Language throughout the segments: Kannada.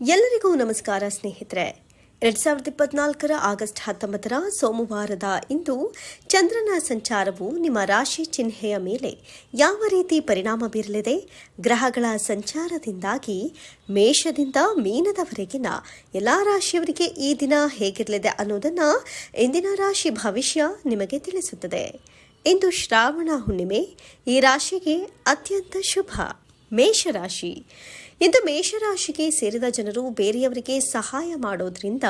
ಎಲ್ಲರಿಗೂ ನಮಸ್ಕಾರ ಸ್ನೇಹಿತರೆ. ಎರಡ್ ಸಾವಿರದ ಇಪ್ಪತ್ನಾಲ್ಕರ ಆಗಸ್ಟ್ ಹತ್ತೊಂಬತ್ತರ ಸೋಮವಾರದ ಇಂದು ಚಂದ್ರನ ಸಂಚಾರವು ನಿಮ್ಮ ರಾಶಿ ಚಿಹ್ನೆಯ ಮೇಲೆ ಯಾವ ರೀತಿ ಪರಿಣಾಮ ಬೀರಲಿದೆ? ಗ್ರಹಗಳ ಸಂಚಾರದಿಂದಾಗಿ ಮೇಷದಿಂದ ಮೀನದವರೆಗಿನ ಎಲ್ಲ ರಾಶಿಯವರಿಗೆ ಈ ದಿನ ಹೇಗಿರಲಿದೆ ಅನ್ನೋದನ್ನು ಇಂದಿನ ರಾಶಿ ಭವಿಷ್ಯ ನಿಮಗೆ ತಿಳಿಸುತ್ತದೆ. ಇಂದು ಶ್ರಾವಣ ಹುಣ್ಣಿಮೆ, ಈ ರಾಶಿಗೆ ಅತ್ಯಂತ ಶುಭ. ಮೇಷರಾಶಿ ಇಂದು ಮೇಷರಾಶಿಗೆ ಸೇರಿದ ಜನರು ಬೇರೆಯವರಿಗೆ ಸಹಾಯ ಮಾಡೋದ್ರಿಂದ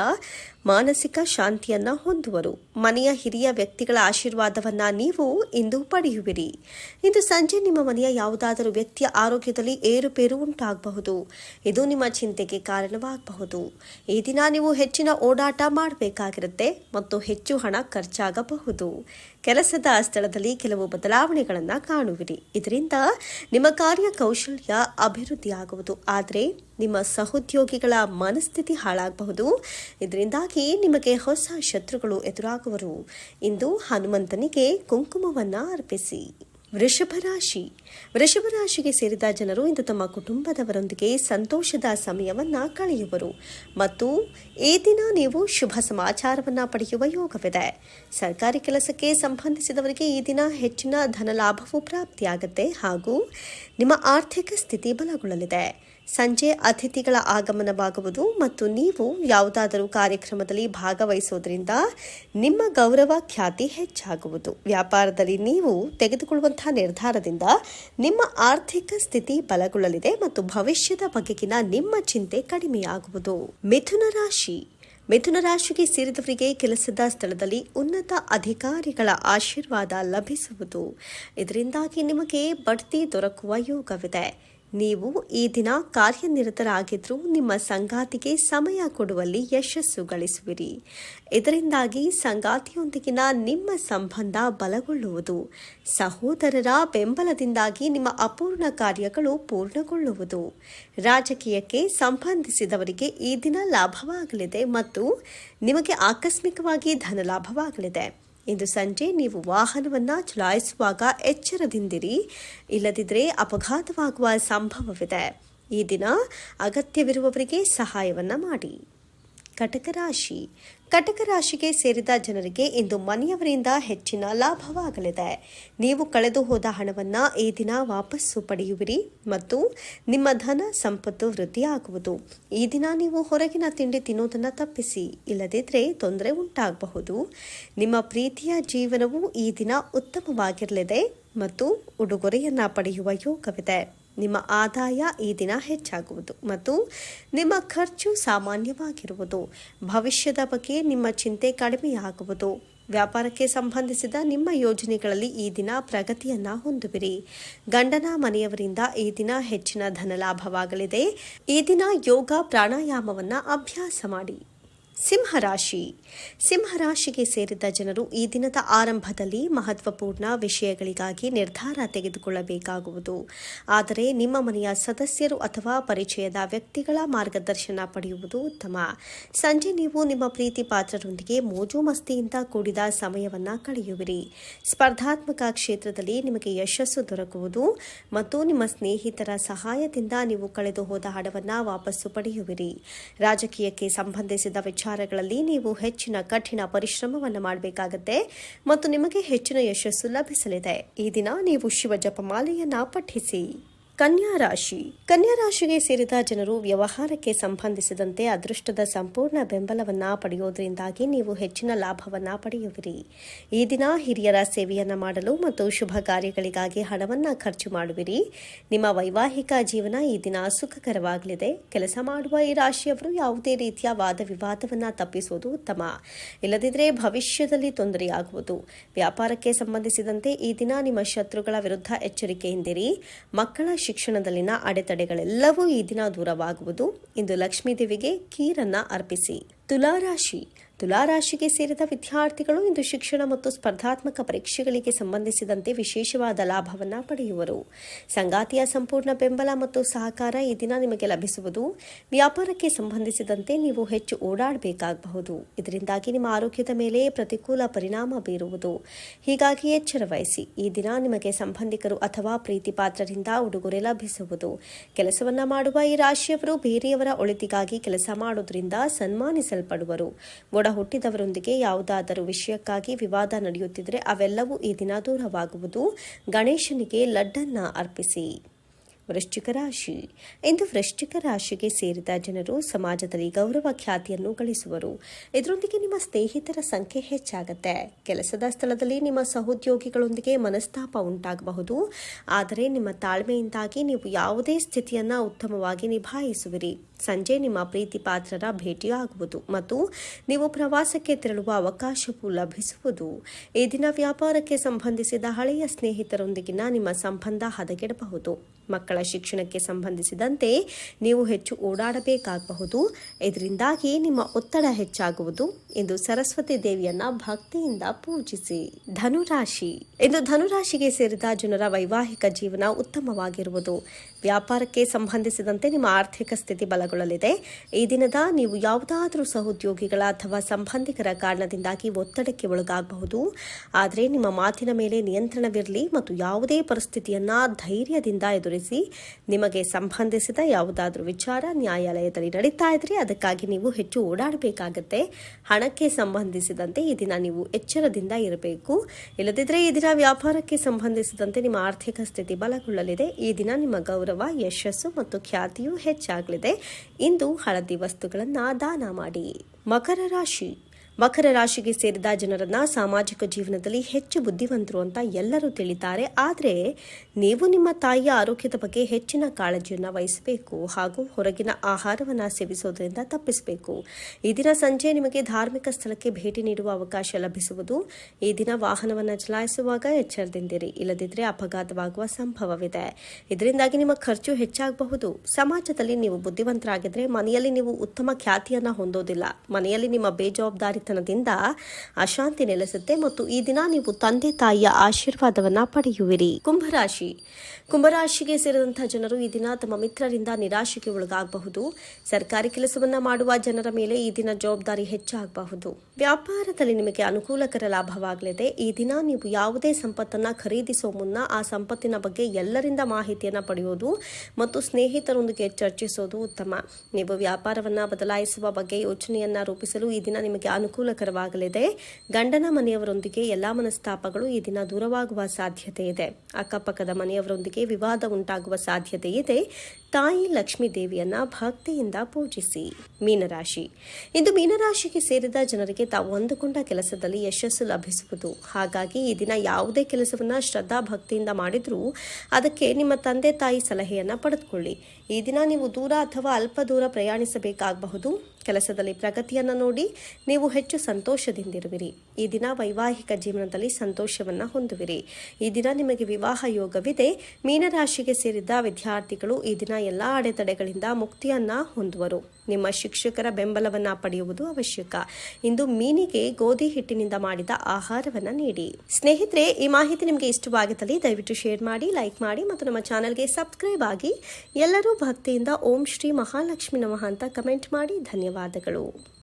ಮಾನಸಿಕ ಶಾಂತಿಯನ್ನ ಹೊಂದುವರು. ಮನೆಯ ಹಿರಿಯ ವ್ಯಕ್ತಿಗಳ ಆಶೀರ್ವಾದವನ್ನ ನೀವು ಇಂದು ಪಡೆಯುವಿರಿ. ಇಂದು ಸಂಜೆ ನಿಮ್ಮ ಮನೆಯ ಯಾವುದಾದರೂ ವ್ಯಕ್ತಿಯ ಆರೋಗ್ಯದಲ್ಲಿ ಏರುಪೇರು ಉಂಟಾಗಬಹುದು. ಇದು ನಿಮ್ಮ ಚಿಂತೆಗೆ ಕಾರಣವಾಗಬಹುದು. ಈ ದಿನ ನೀವು ಹೆಚ್ಚಿನ ಓಡಾಟ ಮಾಡಬೇಕಾಗಿರುತ್ತೆ ಮತ್ತು ಹೆಚ್ಚು ಹಣ ಖರ್ಚಾಗಬಹುದು. ಕೆಲಸದ ಸ್ಥಳದಲ್ಲಿ ಕೆಲವು ಬದಲಾವಣೆಗಳನ್ನು ಕಾಣುವಿರಿ. ಇದರಿಂದ ನಿಮ್ಮ ಕಾರ್ಯಕೌಶಲ್ಯ ಅಭಿವೃದ್ಧಿಯಾಗುವುದು. ಆದರೆ ನಿಮ್ಮ ಸಹೋದ್ಯೋಗಿಗಳ ಮನಸ್ಥಿತಿ ಹಾಳಾಗಬಹುದು. ಇದರಿಂದಾಗಿ ನಿಮಗೆ ಹೊಸ ಶತ್ರುಗಳು ಎದುರಾಗುವರು. ಇಂದು ಹನುಮಂತನಿಗೆ ಕುಂಕುಮವನ್ನು ಅರ್ಪಿಸಿ. ವೃಷಭ ರಾಶಿ. ವೃಷಭ ರಾಶಿಗೆ ಸೇರಿದ ಜನರು ಇಂದು ತಮ್ಮ ಕುಟುಂಬದವರೊಂದಿಗೆ ಸಂತೋಷದ ಸಮಯವನ್ನು ಕಳೆಯುವರು. ಮತ್ತು ಈ ದಿನ ನೀವು ಶುಭ ಸಮಾಚಾರವನ್ನು ಪಡೆಯುವ ಯೋಗವಿದೆ. ಸರ್ಕಾರಿ ಕೆಲಸಕ್ಕೆ ಸಂಬಂಧಿಸಿದವರಿಗೆ ಈ ದಿನ ಹೆಚ್ಚಿನ ಧನಲಾಭವು ಪ್ರಾಪ್ತಿಯಾಗುತ್ತೆ ಹಾಗೂ ನಿಮ್ಮ ಆರ್ಥಿಕ ಸ್ಥಿತಿ ಬಲಗೊಳ್ಳಲಿದೆ. ಸಂಜೆ ಅತಿಥಿಗಳ ಆಗಮನವಾಗುವುದು ಮತ್ತು ನೀವು ಯಾವುದಾದರೂ ಕಾರ್ಯಕ್ರಮದಲ್ಲಿ ಭಾಗವಹಿಸೋದ್ರಿಂದ ನಿಮ್ಮ ಗೌರವ ಖ್ಯಾತಿ ಹೆಚ್ಚಾಗುವುದು. ವ್ಯಾಪಾರದಲ್ಲಿ ನೀವು ತೆಗೆದುಕೊಳ್ಳುವಂತಹ ನಿರ್ಧಾರದಿಂದ ನಿಮ್ಮ ಆರ್ಥಿಕ ಸ್ಥಿತಿ ಬಲಗೊಳ್ಳಲಿದೆ ಮತ್ತು ಭವಿಷ್ಯದ ಬಗೆಗಿನ ನಿಮ್ಮ ಚಿಂತೆ ಕಡಿಮೆಯಾಗುವುದು. ಮಿಥುನ ರಾಶಿ. ಮಿಥುನ ರಾಶಿಗೆ ಸೇರಿದವರಿಗೆ ಕೆಲಸದ ಸ್ಥಳದಲ್ಲಿ ಉನ್ನತ ಅಧಿಕಾರಿಗಳ ಆಶೀರ್ವಾದ ಲಭಿಸುವುದು. ಇದರಿಂದಾಗಿ ನಿಮಗೆ ಬಡ್ತಿ ದೊರಕುವ ಯೋಗವಿದೆ. ನೀವು ಈ ದಿನ ಕಾರ್ಯನಿರತರಾಗಿದ್ದರೂ ನಿಮ್ಮ ಸಂಗಾತಿಗೆ ಸಮಯ ಕೊಡುವಲ್ಲಿ ಯಶಸ್ಸು ಗಳಿಸುವಿರಿ. ಇದರಿಂದಾಗಿ ಸಂಗಾತಿಯೊಂದಿಗಿನ ನಿಮ್ಮ ಸಂಬಂಧ ಬಲಗೊಳ್ಳುವುದು. ಸಹೋದರರ ಬೆಂಬಲದಿಂದಾಗಿ ನಿಮ್ಮ ಅಪೂರ್ಣ ಕಾರ್ಯಗಳು ಪೂರ್ಣಗೊಳ್ಳುವುದು. ರಾಜಕೀಯಕ್ಕೆ ಸಂಬಂಧಿಸಿದವರಿಗೆ ಈ ದಿನ ಲಾಭವಾಗಲಿದೆ ಮತ್ತು ನಿಮಗೆ ಆಕಸ್ಮಿಕವಾಗಿ ಧನಲಾಭವಾಗಲಿದೆ. ಇಂದು ಸಂಜೆ ನೀವು ವಾಹನವನ್ನು ಚಲಾಯಿಸುವಾಗ ಎಚ್ಚರದಿಂದಿರಿ. ಇಲ್ಲದಿದ್ದರೆ ಅಪಘಾತವಾಗುವ ಸಂಭವವಿದೆ. ಈ ದಿನ ಅಗತ್ಯವಿರುವವರಿಗೆ ಸಹಾಯವನ್ನು ಮಾಡಿ. ಕಟಕ ರಾಶಿ ಕಟಕ ರಾಶಿಗೆ ಸೇರಿದ ಜನರಿಗೆ ಇಂದು ಮನೆಯವರಿಂದ ಹೆಚ್ಚಿನ ಲಾಭವಾಗಲಿದೆ. ನೀವು ಕಳೆದು ಹೋದ ಹಣವನ್ನು ಈ ದಿನ ವಾಪಸ್ಸು ಪಡೆಯುವಿರಿ ಮತ್ತು ನಿಮ್ಮ ಧನ ಸಂಪತ್ತು ವೃದ್ಧಿಯಾಗುವುದು. ಈ ದಿನ ನೀವು ಹೊರಗಿನ ತಿಂಡಿ ತಿನ್ನೋದನ್ನು ತಪ್ಪಿಸಿ ಇಲ್ಲದಿದ್ದರೆ ತೊಂದರೆ ಉಂಟಾಗಬಹುದು. ನಿಮ್ಮ ಪ್ರೀತಿಯ ಜೀವನವು ಈ ದಿನ ಉತ್ತಮವಾಗಿರಲಿದೆ ಮತ್ತು ಉಡುಗೊರೆಯನ್ನು ಪಡೆಯುವ ಯೋಗವಿದೆ. ನಿಮ್ಮ ಆದಾಯ ಈ ದಿನ ಹೆಚ್ಚಾಗುವುದು ಮತ್ತು ನಿಮ್ಮ ಖರ್ಚು ಸಾಮಾನ್ಯವಾಗಿರುವುದು. ಭವಿಷ್ಯದ ಬಗ್ಗೆ ನಿಮ್ಮ ಚಿಂತೆ ಕಡಿಮೆಯಾಗುವುದು. ವ್ಯಾಪಾರಕ್ಕೆ ಸಂಬಂಧಿಸಿದ ನಿಮ್ಮ ಯೋಜನೆಗಳಲ್ಲಿ ಈ ದಿನ ಪ್ರಗತಿಯನ್ನು ಹೊಂದುವಿರಿ. ಗಂಡನ ಮನೆಯವರಿಂದ ಈ ದಿನ ಹೆಚ್ಚಿನ ಧನಲಾಭವಾಗಲಿದೆ. ಈ ದಿನ ಯೋಗ ಪ್ರಾಣಾಯಾಮವನ್ನು ಅಭ್ಯಾಸ ಮಾಡಿ. ಸಿಂಹರಾಶಿ. ಸಿಂಹರಾಶಿಗೆ ಸೇರಿದ ಜನರು ಈ ದಿನದ ಆರಂಭದಲ್ಲಿ ಮಹತ್ವಪೂರ್ಣ ವಿಷಯಗಳಿಗಾಗಿ ನಿರ್ಧಾರ ತೆಗೆದುಕೊಳ್ಳಬೇಕಾಗುವುದು. ಆದರೆ ನಿಮ್ಮ ಮನೆಯ ಸದಸ್ಯರು ಅಥವಾ ಪರಿಚಯದ ವ್ಯಕ್ತಿಗಳ ಮಾರ್ಗದರ್ಶನ ಪಡೆಯುವುದು ಉತ್ತಮ. ಸಂಜೆ ನೀವು ನಿಮ್ಮ ಪ್ರೀತಿ ಪಾತ್ರರೊಂದಿಗೆ ಮೋಜು ಮಸ್ತಿಯಿಂದ ಕೂಡಿದ ಸಮಯವನ್ನು ಕಳೆಯುವಿರಿ. ಸ್ಪರ್ಧಾತ್ಮಕ ಕ್ಷೇತ್ರದಲ್ಲಿ ನಿಮಗೆ ಯಶಸ್ಸು ದೊರಕುವುದು ಮತ್ತು ನಿಮ್ಮ ಸ್ನೇಹಿತರ ಸಹಾಯದಿಂದ ನೀವು ಕಳೆದು ಹೋದ ಹಣವನ್ನು ವಾಪಸ್ಸು ಪಡೆಯುವಿರಿ. ರಾಜಕೀಯಕ್ಕೆ ಸಂಬಂಧಿಸಿದ ವಿಚಾರಗಳಲ್ಲಿ ನೀವು ಹೆಚ್ಚಿನ ಕಠಿಣ ಪರಿಶ್ರಮವನ್ನು ಮಾಡಬೇಕಾಗುತ್ತೆ ಮತ್ತು ನಿಮಗೆ ಹೆಚ್ಚಿನ ಯಶಸ್ಸು ಲಭಿಸಲಿದೆ. ಈ ದಿನ ನೀವು ಶಿವ ಜಪಮಾಲೆಯನ್ನ ಪಠಿಸಿ. ಕನ್ಯಾ ರಾಶಿ. ಕನ್ಯಾ ರಾಶಿಗೆ ಸೇರಿದ ಜನರು ವ್ಯವಹಾರಕ್ಕೆ ಸಂಬಂಧಿಸಿದಂತೆ ಅದೃಷ್ಟದ ಸಂಪೂರ್ಣ ಬೆಂಬಲವನ್ನ ಪಡೆಯುವುದರಿಂದಾಗಿ ನೀವು ಹೆಚ್ಚಿನ ಲಾಭವನ್ನ ಪಡೆಯುವಿರಿ. ಈ ದಿನ ಹಿರಿಯರ ಸೇವೆಯನ್ನ ಮಾಡಲು ಮತ್ತು ಶುಭ ಕಾರ್ಯಗಳಿಗಾಗಿ ಹಣವನ್ನ ಖರ್ಚು ಮಾಡುವಿರಿ. ನಿಮ್ಮ ವೈವಾಹಿಕ ಜೀವನ ಈ ದಿನ ಸುಖಕರವಾಗಲಿದೆ. ಕೆಲಸ ಮಾಡುವ ಈ ರಾಶಿಯವರು ಯಾವುದೇ ರೀತಿಯ ವಾದ ವಿವಾದವನ್ನ ತಪ್ಪಿಸುವುದು ಉತ್ತಮ. ಇಲ್ಲದಿದ್ದರೆ ಭವಿಷ್ಯದಲ್ಲಿ ತೊಂದರೆಯಾಗುವುದು. ವ್ಯಾಪಾರಕ್ಕೆ ಸಂಬಂಧಿಸಿದಂತೆ ಈ ದಿನ ನಿಮ್ಮ ಶತ್ರುಗಳ ವಿರುದ್ಧ ಎಚ್ಚರಿಕೆಯಿಂದಿರಿ. ಮಕ್ಕಳ ಶಿಕ್ಷಣದಲ್ಲಿನ ಅಡೆತಡೆಗಳೆಲ್ಲವೂ ಈ ದಿನ ದೂರವಾಗುವುದು. ಇಂದು ಲಕ್ಷ್ಮೀದೇವಿಗೆ ಕೀರನ್ನು ಅರ್ಪಿಸಿ. ತುಲಾರಾಶಿ. ತುಲಾರಾಶಿಗೆ ಸೇರಿದ ವಿದ್ಯಾರ್ಥಿಗಳು ಇಂದು ಶಿಕ್ಷಣ ಮತ್ತು ಸ್ಪರ್ಧಾತ್ಮಕ ಪರೀಕ್ಷೆಗಳಿಗೆ ಸಂಬಂಧಿಸಿದಂತೆ ವಿಶೇಷವಾದ ಲಾಭವನ್ನು ಪಡೆಯುವರು. ಸಂಗಾತಿಯ ಸಂಪೂರ್ಣ ಬೆಂಬಲ ಮತ್ತು ಸಹಕಾರ ಈ ದಿನ ನಿಮಗೆ ಲಭಿಸುವುದು. ವ್ಯಾಪಾರಕ್ಕೆ ಸಂಬಂಧಿಸಿದಂತೆ ನೀವು ಹೆಚ್ಚು ಓಡಾಡಬೇಕಾಗಬಹುದು. ಇದರಿಂದಾಗಿ ನಿಮ್ಮ ಆರೋಗ್ಯದ ಮೇಲೆ ಪ್ರತಿಕೂಲ ಪರಿಣಾಮ ಬೀರುವುದು. ಹೀಗಾಗಿ ಎಚ್ಚರ ವಹಿಸಿ ಈ ದಿನ ನಿಮಗೆ ಸಂಬಂಧಿಕರು ಅಥವಾ ಪ್ರೀತಿ ಪಾತ್ರರಿಂದ ಉಡುಗೊರೆ ಲಭಿಸುವುದು. ಕೆಲಸವನ್ನ ಮಾಡುವ ಈ ರಾಶಿಯವರು ಬೇರೆಯವರ ಒಳಿತಿಗಾಗಿ ಕೆಲಸ ಮಾಡುವುದರಿಂದ ಮಾಡೋದ್ರಿಂದ ಸನ್ಮಾನಿಸಲ್ಪಡುವರು ಒಡ ಹುಟ್ಟಿದವರೊಂದಿಗೆ ಯಾವುದಾದರೂ ವಿಷಯಕ್ಕಾಗಿ ವಿವಾದ ನಡೆಯುತ್ತಿದ್ದರೆ ಅವೆಲ್ಲವೂ ಈ ದಿನ ದೂರವಾಗುವುದು. ಗಣೇಶನಿಗೆ ಲಡ್ಡನ್ನ ಅರ್ಪಿಸಿ. ವೃಶ್ಚಿಕ ರಾಶಿ ಇಂದು ವೃಶ್ಚಿಕ ರಾಶಿಗೆ ಸೇರಿದ ಜನರು ಸಮಾಜದಲ್ಲಿ ಗೌರವ ಖ್ಯಾತಿಯನ್ನು ಗಳಿಸುವರು. ಇದರೊಂದಿಗೆ ನಿಮ್ಮ ಸ್ನೇಹಿತರ ಸಂಖ್ಯೆ ಹೆಚ್ಚಾಗುತ್ತೆ. ಕೆಲಸದ ಸ್ಥಳದಲ್ಲಿ ನಿಮ್ಮ ಸಹೋದ್ಯೋಗಿಗಳೊಂದಿಗೆ ಮನಸ್ತಾಪ ಉಂಟಾಗಬಹುದು. ಆದರೆ ನಿಮ್ಮ ತಾಳ್ಮೆಯಿಂದಾಗಿ ನೀವು ಯಾವುದೇ ಸ್ಥಿತಿಯನ್ನು ಉತ್ತಮವಾಗಿ ನಿಭಾಯಿಸುವಿರಿ. ಸಂಜೆ ನಿಮ್ಮ ಪ್ರೀತಿ ಪಾತ್ರರ ಭೇಟಿಯಾಗುವುದು ಮತ್ತು ನೀವು ಪ್ರವಾಸಕ್ಕೆ ತೆರಳುವ ಅವಕಾಶವೂ ಲಭಿಸುವುದು. ಈ ದಿನ ವ್ಯಾಪಾರಕ್ಕೆ ಸಂಬಂಧಿಸಿದ ಹಳೆಯ ಸ್ನೇಹಿತರೊಂದಿಗಿನ ನಿಮ್ಮ ಸಂಬಂಧ ಹದಗೆಡಬಹುದು. ಮಕ್ಕಳ ಶಿಕ್ಷಣಕ್ಕೆ ಸಂಬಂಧಿಸಿದಂತೆ ನೀವು ಹೆಚ್ಚು ಓಡಾಡಬೇಕಾಗಬಹುದು. ಇದರಿಂದಾಗಿ ನಿಮ್ಮ ಒತ್ತಡ ಹೆಚ್ಚಾಗುವುದು ಎಂದು ಸರಸ್ವತಿ ದೇವಿಯನ್ನ ಭಕ್ತಿಯಿಂದ ಪೂಜಿಸಿ. ಧನುರಾಶಿ. ಇಂದು ಧನುರಾಶಿಗೆ ಸೇರಿದ ಜನರ ವೈವಾಹಿಕ ಜೀವನ ಉತ್ತಮವಾಗಿರುವುದು. ವ್ಯಾಪಾರಕ್ಕೆ ಸಂಬಂಧಿಸಿದಂತೆ ನಿಮ್ಮ ಆರ್ಥಿಕ ಸ್ಥಿತಿ ಬಲಗೊಳ್ಳಲಿದೆ. ಈ ದಿನದ ನೀವು ಯಾವುದಾದರೂ ಸಹೋದ್ಯೋಗಿಗಳ ಅಥವಾ ಸಂಬಂಧಿಕರ ಕಾರಣದಿಂದಾಗಿ ಒತ್ತಡಕ್ಕೆ ಒಳಗಾಗಬಹುದು. ಆದರೆ ನಿಮ್ಮ ಮಾತಿನ ಮೇಲೆ ನಿಯಂತ್ರಣವಿರಲಿ ಮತ್ತು ಯಾವುದೇ ಪರಿಸ್ಥಿತಿಯನ್ನ ಧೈರ್ಯದಿಂದ ಎದುರಿಸಿ. ನಿಮಗೆ ಸಂಬಂಧಿಸಿದ ಯಾವುದಾದರೂ ವಿಚಾರ ನ್ಯಾಯಾಲಯದಲ್ಲಿ ನಡೀತಾ ಇದ್ರೆ ಅದಕ್ಕಾಗಿ ನೀವು ಹೆಚ್ಚು ಓಡಾಡಬೇಕಾಗತ್ತೆ. ಹಣಕ್ಕೆ ಸಂಬಂಧಿಸಿದಂತೆ ಈ ದಿನ ನೀವು ಎಚ್ಚರದಿಂದ ಇರಬೇಕು. ಇಲ್ಲದಿದ್ದರೆ ಈ ದಿನ ವ್ಯಾಪಾರಕ್ಕೆ ಸಂಬಂಧಿಸಿದಂತೆ ನಿಮ್ಮ ಆರ್ಥಿಕ ಸ್ಥಿತಿ ಬಲಗೊಳ್ಳಲಿದೆ. ಈ ದಿನ ನಿಮ್ಮ ಗೌರವ, ಯಶಸ್ಸು ಮತ್ತು ಖ್ಯಾತಿಯೂ ಹೆಚ್ಚಾಗಲಿದೆ. ಇಂದು ಹಳದಿ ವಸ್ತುಗಳನ್ನು ದಾನ ಮಾಡಿ. ಮಕರ ರಾಶಿ. ಮಕರ ರಾಶಿಗೆ ಸೇರಿದ ಜನರನ್ನ ಸಾಮಾಜಿಕ ಜೀವನದಲ್ಲಿ ಹೆಚ್ಚು ಬುದ್ಧಿವಂತರು ಅಂತ ಎಲ್ಲರೂ ತಿಳಿತಾರೆ. ಆದರೆ ನೀವು ನಿಮ್ಮ ತಾಯಿಯ ಆರೋಗ್ಯದ ಬಗ್ಗೆ ಹೆಚ್ಚಿನ ಕಾಳಜಿಯನ್ನು ವಹಿಸಬೇಕು. ಹಾಗೂ ಹೊರಗಿನ ಆಹಾರವನ್ನು ಸೇವಿಸೋದರಿಂದ ತಪ್ಪಿಸಬೇಕು. ಈ ದಿನ ಸಂಜೆ ನಿಮಗೆ ಧಾರ್ಮಿಕ ಸ್ಥಳಕ್ಕೆ ಭೇಟಿ ನೀಡುವ ಅವಕಾಶ ಲಭಿಸುವುದು. ಈ ದಿನ ವಾಹನವನ್ನು ಚಲಾಯಿಸುವಾಗ ಎಚ್ಚರದಿಂದಿರಿ. ಇಲ್ಲದಿದ್ದರೆ ಅಪಘಾತವಾಗುವ ಸಂಭವವಿದೆ. ಇದರಿಂದಾಗಿ ನಿಮ್ಮ ಖರ್ಚು ಹೆಚ್ಚಾಗಬಹುದು. ಸಮಾಜದಲ್ಲಿ ನೀವು ಬುದ್ಧಿವಂತರಾಗಿದ್ದರೆ ಮನೆಯಲ್ಲಿ ನೀವು ಉತ್ತಮ ಖ್ಯಾತಿಯನ್ನು ಹೊಂದೋದಿಲ್ಲ. ಮನೆಯಲ್ಲಿ ನಿಮ್ಮ ಬೇಜವಾಬ್ದಾರಿ ದಿಂದ ಅಶಾಂತಿ ನೆಲೆಸುತ್ತೆ ಮತ್ತು ಈ ದಿನ ನೀವು ತಂದೆ ತಾಯಿಯ ಆಶೀರ್ವಾದವನ್ನ ಪಡೆಯುವಿರಿ. ಕುಂಭರಾಶಿ. ಕುಂಭರಾಶಿಗೆ ಸೇರಿದಂತಹ ಜನರು ಈ ದಿನ ತಮ್ಮ ಮಿತ್ರರಿಂದ ನಿರಾಶೆಗೆ ಒಳಗಾಗಬಹುದು. ಸರ್ಕಾರಿ ಕೆಲಸವನ್ನ ಮಾಡುವ ಜನರ ಮೇಲೆ ಈ ದಿನ ಜವಾಬ್ದಾರಿ ಹೆಚ್ಚಾಗಬಹುದು. ವ್ಯಾಪಾರದಲ್ಲಿ ನಿಮಗೆ ಅನುಕೂಲಕರ ಲಾಭವಾಗಲಿದೆ. ಈ ದಿನ ನೀವು ಯಾವುದೇ ಸಂಪತ್ತನ್ನ ಖರೀದಿಸುವ ಮುನ್ನ ಆ ಸಂಪತ್ತಿನ ಬಗ್ಗೆ ಎಲ್ಲರಿಂದ ಮಾಹಿತಿಯನ್ನ ಪಡೆಯುವುದು ಮತ್ತು ಸ್ನೇಹಿತರೊಂದಿಗೆ ಚರ್ಚಿಸೋದು ಉತ್ತಮ. ನೀವು ವ್ಯಾಪಾರವನ್ನ ಬದಲಾಯಿಸುವ ಬಗ್ಗೆ ಯೋಚನೆಯನ್ನ ರೂಪಿಸಲು ಈ ದಿನ ನಿಮಗೆ ಅನುಕೂಲಕರವಾಗಲಿದೆ. ಗಂಡನ ಮನೆಯವರೊಂದಿಗೆ ಎಲ್ಲಾ ಮನಸ್ತಾಪಗಳು ಈ ದಿನ ದೂರವಾಗುವ ಸಾಧ್ಯತೆ ಇದೆ. ಅಕ್ಕಪಕ್ಕದ ಮನೆಯವರೊಂದಿಗೆ ವಿವಾದ ಉಂಟಾಗುವ ಸಾಧ್ಯತೆ ಇದೆ. ತಾಯಿ ಲಕ್ಷ್ಮೀ ದೇವಿಯನ್ನ ಭಕ್ತಿಯಿಂದ ಪೂಜಿಸಿ. ಮೀನರಾಶಿ. ಇಂದು ಮೀನರಾಶಿಗೆ ಸೇರಿದ ಜನರಿಗೆ ತಾವು ಅಂದುಕೊಂಡ ಕೆಲಸದಲ್ಲಿ ಯಶಸ್ಸು ಲಭಿಸುವುದು. ಹಾಗಾಗಿ ಈ ದಿನ ಯಾವುದೇ ಕೆಲಸವನ್ನ ಶ್ರದ್ಧಾ ಭಕ್ತಿಯಿಂದ ಮಾಡಿದ್ರೂ ಅದಕ್ಕೆ ನಿಮ್ಮ ತಂದೆ ತಾಯಿ ಸಲಹೆಯನ್ನ ಪಡೆದುಕೊಳ್ಳಿ. ಈ ದಿನ ನೀವು ದೂರ ಅಥವಾ ಅಲ್ಪ ದೂರ ಪ್ರಯಾಣಿಸಬೇಕಾಗಬಹುದು. ಕೆಲಸದಲ್ಲಿ ಪ್ರಗತಿಯನ್ನು ನೋಡಿ ನೀವು ಹೆಚ್ಚು ಸಂತೋಷದಿಂದಿರುವಿರಿ. ಈ ದಿನ ವೈವಾಹಿಕ ಜೀವನದಲ್ಲಿ ಸಂತೋಷವನ್ನು ಹೊಂದುವಿರಿ. ಈ ದಿನ ನಿಮಗೆ ವಿವಾಹ ಯೋಗವಿದೆ. ಮೀನರಾಶಿಗೆ ಸೇರಿದ ವಿದ್ಯಾರ್ಥಿಗಳು ಈ ದಿನ ಎಲ್ಲ ಅಡೆತಡೆಗಳಿಂದ ಮುಕ್ತಿಯನ್ನ ಹೊಂದುವರು. ನಿಮ್ಮ ಶಿಕ್ಷಕರ ಬೆಂಬಲವನ್ನ ಪಡೆಯುವುದು ಅವಶ್ಯಕ. ಇಂದು ಮೀನಿಗೆ ಗೋಧಿ ಹಿಟ್ಟಿನಿಂದ ಮಾಡಿದ ಆಹಾರವನ್ನ ನೀಡಿ. ಸ್ನೇಹಿತರೆ, ಈ ಮಾಹಿತಿ ನಿಮಗೆ ಇಷ್ಟವಾಗಿದ್ದಲ್ಲಿ ದಯವಿಟ್ಟು ಶೇರ್ ಮಾಡಿ, ಲೈಕ್ ಮಾಡಿ ಮತ್ತು ನಮ್ಮ ಚಾನೆಲ್ಗೆ ಸಬ್ಸ್ಕ್ರೈಬ್ ಆಗಿ ಎಲ್ಲರೂ ಭಕ್ತಿಯಿಂದ ಓಂ ಶ್ರೀ ಮಹಾಲಕ್ಷ್ಮಿ ನಮಃ ಅಂತ ಕಮೆಂಟ್ ಮಾಡಿ. ಧನ್ಯವಾದಗಳು.